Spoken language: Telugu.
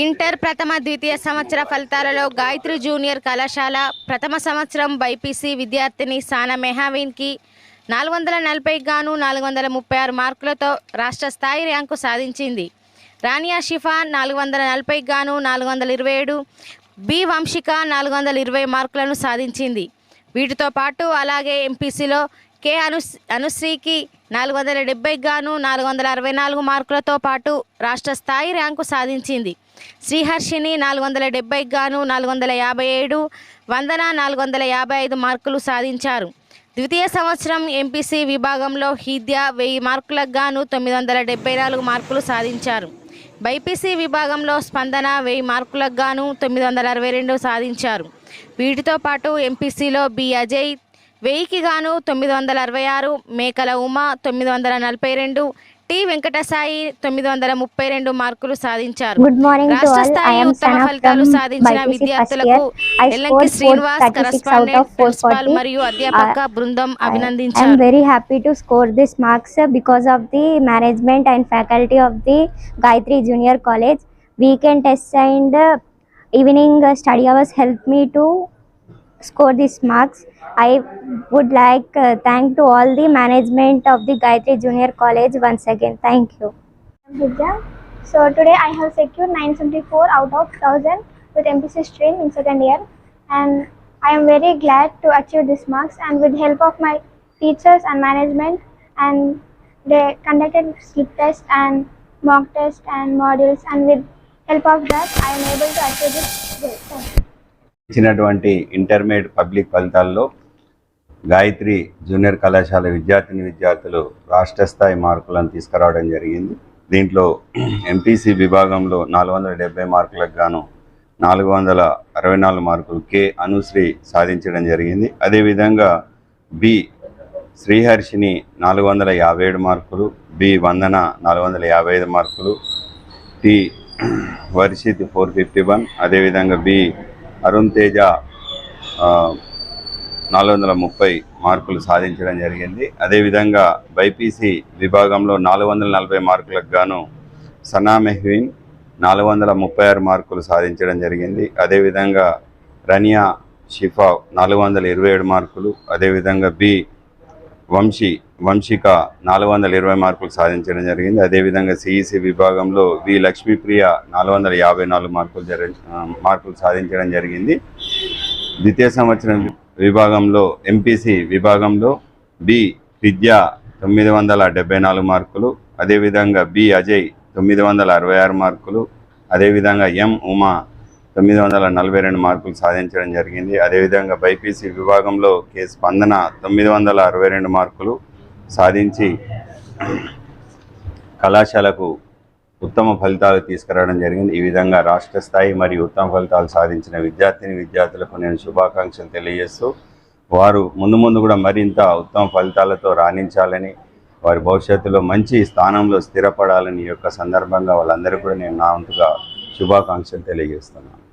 ఇంటర్ ప్రథమ ద్వితీయ సంవత్సర ఫలితాలలో గాయత్రి జూనియర్ కళాశాల ప్రథమ సంవత్సరం బైపీసీ విద్యార్థిని సానా మెహావిన్కి నాలుగు వందల నలభై గాను నాలుగు వందల ముప్పై ఆరు మార్కులతో రాష్ట్ర స్థాయి ర్యాంకు సాధించింది. రానియా షిఫా నాలుగు వందల నలభై గాను నాలుగు వందల ఇరవై ఏడు బి వంశిక నాలుగు వందల ఇరవై మార్కులను సాధించింది. వీటితో పాటు అలాగే ఎంపీసీలో కె అను అనుశ్రీకి నాలుగు వందల డెబ్బై గాను నాలుగు వందల అరవై నాలుగు మార్కులతో పాటు రాష్ట్ర స్థాయి ర్యాంకు సాధించింది. శ్రీహర్షిని నాలుగు వందల డెబ్బై గాను నాలుగు వందల యాభై ఏడు వందన నాలుగు వందల యాభై ఐదు మార్కులు సాధించారు. ద్వితీయ సంవత్సరం ఎంపీసీ విభాగంలో హిద్య వెయ్యి మార్కులకు గాను తొమ్మిది వందల డెబ్బై నాలుగు మార్కులు సాధించారు. బైపీసీ విభాగంలో స్పందన వెయ్యి మార్కులకు గాను తొమ్మిది వందల అరవై రెండు సాధించారు. వీటితో పాటు ఎంపీసీలో బి అజయ్ వెయ్యికి గాను తొమ్మిది వందల అరవై ఆరు మేకల ఉమా తొమ్మిది వందల నలభై రెండు టి వెంకటసాయి తొమ్మిది వందల ముప్పై రెండు మార్కులు సాధించారు. గుడ్ స్థాయి సాధించిన విద్యార్థులకు ఎల్లంకి శ్రీనివాస్ కరస్పాండెంట్ మరియు అధ్యాపక బృందం అభినందించారు. Very happy to score this marks because of the management and faculty of the Gayatri junior college weekend test and evening study hours help me to score these marks. I would like uh, thank to all the management of the Gayatri Junior College once again. Thank you. So today I have secured 974 out of 1000 with MPC stream in second year and I am very glad to achieve this marks and with help of my teachers and management and they conducted slip test and mock test and modules and with help of that I am able to achieve this goal. ఇచ్చినటువంటి ఇంటర్మీడియట్ పబ్లిక్ ఫలితాల్లో గాయత్రి జూనియర్ కళాశాల విద్యార్థిని విద్యార్థులు రాష్ట్ర స్థాయి మార్కులను తీసుకురావడం జరిగింది. దీంట్లో ఎంపీసీ విభాగంలో నాలుగు వందల డెబ్బై మార్కులకు గాను నాలుగు వందల అరవై నాలుగు మార్కులు కే అనుశ్రీ సాధించడం జరిగింది. అదేవిధంగా బి శ్రీహర్షిని నాలుగు వందల యాభై ఏడు మార్కులు బి వందన నాలుగు వందల యాభై ఐదు మార్కులు T Varshith four fifty one అదేవిధంగా బి అరుణ్ తేజ నాలుగు వందల ముప్పై మార్కులు సాధించడం జరిగింది. అదేవిధంగా బైపీసీ విభాగంలో నాలుగు వందల నలభై మార్కులకు గాను సనా మెహ్వీన్ నాలుగు వందల ముప్పై ఆరు మార్కులు సాధించడం జరిగింది. అదేవిధంగా రనియా షిఫా నాలుగు వందల ఇరవై ఏడు మార్కులు. అదేవిధంగా బి వంశీ వంశిక నాలుగు వందల ఇరవై మార్కులు సాధించడం జరిగింది. అదేవిధంగా సిఈసి విభాగంలో వి లక్ష్మీప్రియ నాలుగు వందల యాభై నాలుగు మార్కులు జరి మార్కులు సాధించడం జరిగింది. ద్వితీయ సంవత్సరం విభాగంలో ఎంపీసీ విభాగంలో బి విద్య తొమ్మిది వందల డెబ్బై నాలుగు మార్కులు అదేవిధంగా బి అజయ్ తొమ్మిది వందల అరవై ఆరు మార్కులు అదేవిధంగా ఎం ఉమా తొమ్మిది వందల నలభై రెండు మార్కులు సాధించడం జరిగింది. అదేవిధంగా బైపీసీ విభాగంలో కె స్పందన తొమ్మిది వందల అరవై రెండు మార్కులు సాధించి కళాశాలకు ఉత్తమ ఫలితాలు తీసుకురావడం జరిగింది. ఈ విధంగా రాష్ట్ర స్థాయి మరియు ఉత్తమ ఫలితాలు సాధించిన విద్యార్థిని విద్యార్థులకు నేను శుభాకాంక్షలు తెలియజేస్తూ వారు ముందు ముందు కూడా మరింత ఉత్తమ ఫలితాలతో రాణించాలని వారి భవిష్యత్తులో మంచి స్థానంలో స్థిరపడాలని యొక్క సందర్భంగా వాళ్ళందరికీ కూడా నేను నా వంతుగా శుభాకాంక్షలు తెలియజేస్తున్నాను.